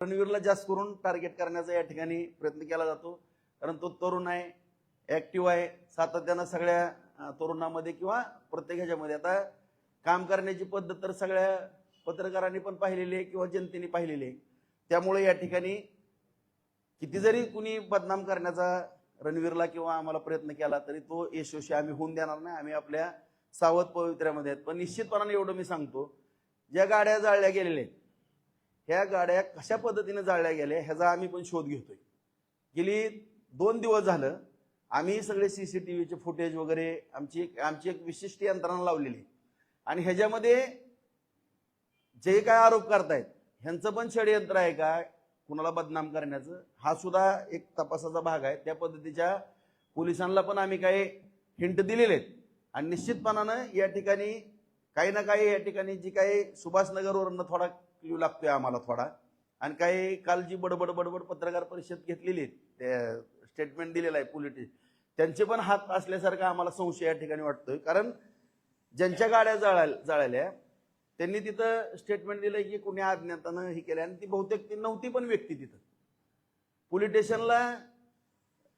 रणवीरला जास्त करून टार्गेट करण्याचा या ठिकाणी प्रयत्न केला जातो. कारण तो तरुण आहे ऍक्टिव्ह आहे सातत्यानं सगळ्या तरुणामध्ये किंवा प्रत्येक ह्याच्यामध्ये आता काम करण्याची पद्धत तर सगळ्या पत्रकारांनी पण पाहिलेली आहे किंवा जनतेने पाहिलेली आहे. त्यामुळे या ठिकाणी किती जरी कुणी बदनाम करण्याचा रणवीरला किंवा आम्हाला प्रयत्न केला तरी तो यशस्वी आम्ही होऊन देणार नाही. आम्ही आपल्या सावध पवित्र्यामध्ये आहेत. पण निश्चितपणाने एवढं मी सांगतो ज्या गाड्या जाळल्या गेलेल्या आहेत ह्या गाड्या कशा पद्धतीने जाळल्या गेल्या ह्याचा आम्ही पण शोध घेतोय. गेली दोन दिवस झालं आम्ही सगळे सी सी टी व्हीचे फुटेज वगैरे आमची एक आमची एक विशिष्ट यंत्रणा लावलेली. आणि ह्याच्यामध्ये जे काय आरोप करतायत ह्यांचं पण षडयंत्र आहे का? कुणाला बदनाम करण्याचं? हा सुद्धा एक तपासाचा भाग आहे. त्या पद्धतीच्या पोलिसांना पण आम्ही काही हिंट दिलेले आहेत. आणि निश्चितपणानं या ठिकाणी काही ना काही या ठिकाणी जी काही सुभाषनगरवरनं थोडा क्ल्यू लागतोय आम्हाला थोडा. आणि काही काल जी बडबड बडबड पत्रकार परिषद घेतलेली ते त्या स्टेटमेंट दिलेलं आहे पोलिटिक त्यांचे पण हात असल्यासारखा आम्हाला संशय या ठिकाणी वाटतोय. कारण ज्यांच्या गाड्या जळा जळाल्या त्यांनी तिथं स्टेटमेंट दिलं की कुणी अज्ञातानं हे केलं आणि ती बहुतेक ती नव्हती पण व्यक्ती तिथं. पोलीस स्टेशनला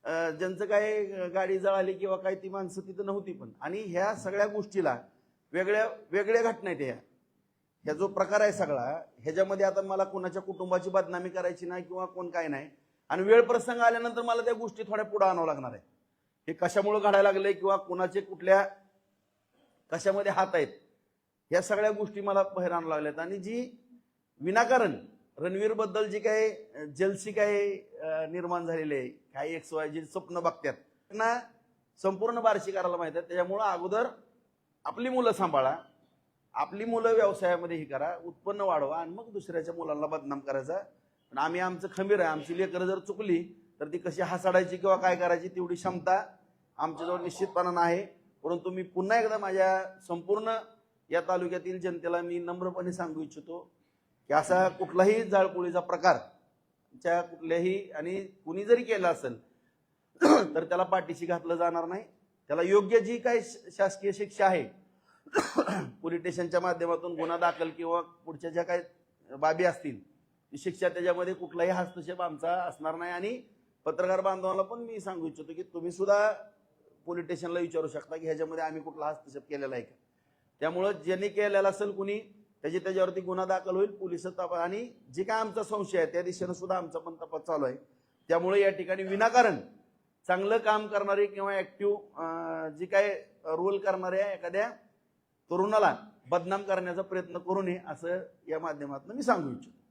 ज्यांचं काय गाडी जळाली किंवा काय ती माणसं तिथं नव्हती पण. आणि ह्या सगळ्या गोष्टीला वेगळ्या वेगळ्या घटना आहेत ह्या. ह्या जो प्रकार आहे सगळा ह्याच्यामध्ये आता मला कोणाच्या कुटुंबाची बदनामी करायची नाही किंवा कोण काय नाही. आणि वेळ प्रसंग आल्यानंतर मला त्या गोष्टी थोड्या पुढे आणावं लागणार आहे हे कशामुळे घडायला लागले किंवा कोणाचे कुठल्या कशामध्ये हात आहेत या सगळ्या गोष्टी मला बाहेर आणावं लागल्यात. आणि जी विनाकारण रणवीरबद्दल जी काही जलसी काही निर्माण झालेली आहे काही एक वाय जी स्वप्न बघतात त्यांना संपूर्ण बारशी करायला माहीत आहे त्याच्यामुळं अगोदर आपली मुलं सांभाळा आपली मुलं व्यवसायामध्ये हे करा उत्पन्न वाढवा आणि मग दुसऱ्याच्या मुलांना बदनाम करायचा. पण आम्ही आमचं खमीर आहे आमची लेकरं जर चुकली तर ती कशी हसाडायची किंवा काय करायची तेवढी क्षमता आमच्याजवळ निश्चितपणानं आहे परंतु मी पुन्हा एकदा माझ्या संपूर्ण या तालुक्यातील जनतेला मी नम्रपणे सांगू इच्छितो की असा कुठलाही जाळपोळीचा प्रकार च्या कुठल्याही आणि कुणी जरी केला असेल तर त्याला पाठीशी घातलं जाणार नाही. त्याला योग्य जी काही श- शासकीय शिक्षा आहे पोलीस स्टेशनच्या माध्यमातून गुन्हा दाखल किंवा पुढच्या ज्या काही बाबी असतील ती शिक्षा त्याच्यामध्ये कुठलाही हस्तक्षेप आमचा असणार नाही. आणि पत्रकार बांधवांना पण मी सांगू इच्छितो की तुम्ही सुद्धा पोलीस स्टेशनला विचारू शकता की ह्याच्यामध्ये आम्ही कुठला हस्तक्षेप केलेला आहे का? त्यामुळं ज्यांनी केलेला असेल कुणी त्याची त्याच्यावरती गुन्हा दाखल होईल पोलीस तपास आणि जे काय आमचा संशय आहे त्या दिशेनं सुद्धा आमचा पण तपास चालू आहे. त्यामुळे या ठिकाणी विनाकारण चांगलं काम करणारी किंवा ऍक्टिव्ह जी काय रोल करणाऱ्या एखाद्या तरुणाला बदनाम करण्याचा प्रयत्न करू नये असं या माध्यमातून मी सांगू इच्छितो.